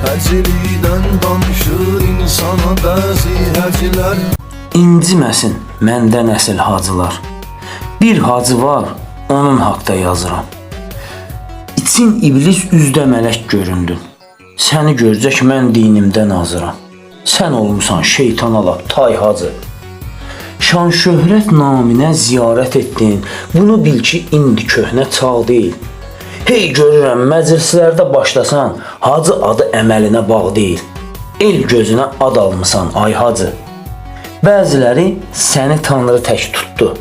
Həcilidən danışır insana bəzi həcilər İnciməsin məndən əsl hacılar. Bir hacı var, onun haqda yazıram. İçin iblis üzdə mələk göründün. Səni görcək mən dinimdən azıram. Sən olmusan şeytana lap tay hacı. Şan şöhrət naminə ziyarət etdin. Bunu bil ki, indi köhnə çağ deyil. Hey görürəm məclislərdə başlasan, hacı adı əməlinə bağ deyil. El gözünə ad almısan ay hacı. Bəziləri səni Tanrı tək tutdu.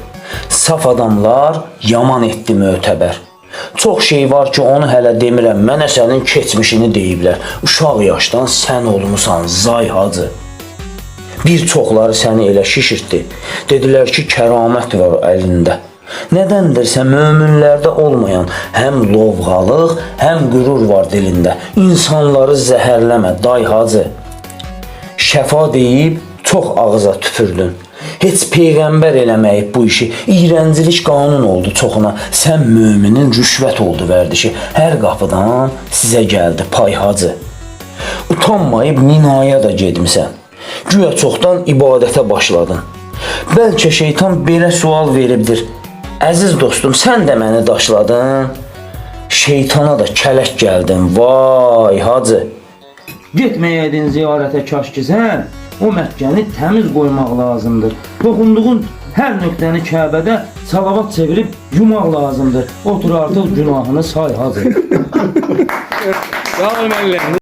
Saf adamlar yaman etdi mötəbər. Çox şey var ki, onu hələ demirəm. Mənə sənin keçmişini deyiblər. Uşaq yaşdan sən olmusan zay hacı. Bir çoxları səni elə şişirtdi. Dedilər ki, kəramət var əlində. Nədəndirsə möminlərdə olmayan həm lovğalıq, həm qürur var dilində. İnsanları zəhərləmə, day hacı. Şəfa deyib çox ağıza tüpürdün. Heç peyğəmbər eləməyib bu işi. İyrəncilik qanun oldu çoxuna. Sən möminin rüşvət oldu vərdişi. Hər qapıdan sizə gəldi pay hacı. Utanmayıb ninaya da getmisən. Güya çoxdan ibadətə başladın. Bəlkə şeytan belə sual veribdir. Əziz dostum, sən də məni daşladın. Şeytana da kələk gəldin. Vay hacı. Getməyəydin ziyarətə kaş ki sən. O Məkkəni təmiz qoymaq lazımdır. Toxunduğun hər nöqtəni Kəbədə salavat çevirib yumaq lazımdır. Otur artıq günahını say hacı. Sağ ol müəllim.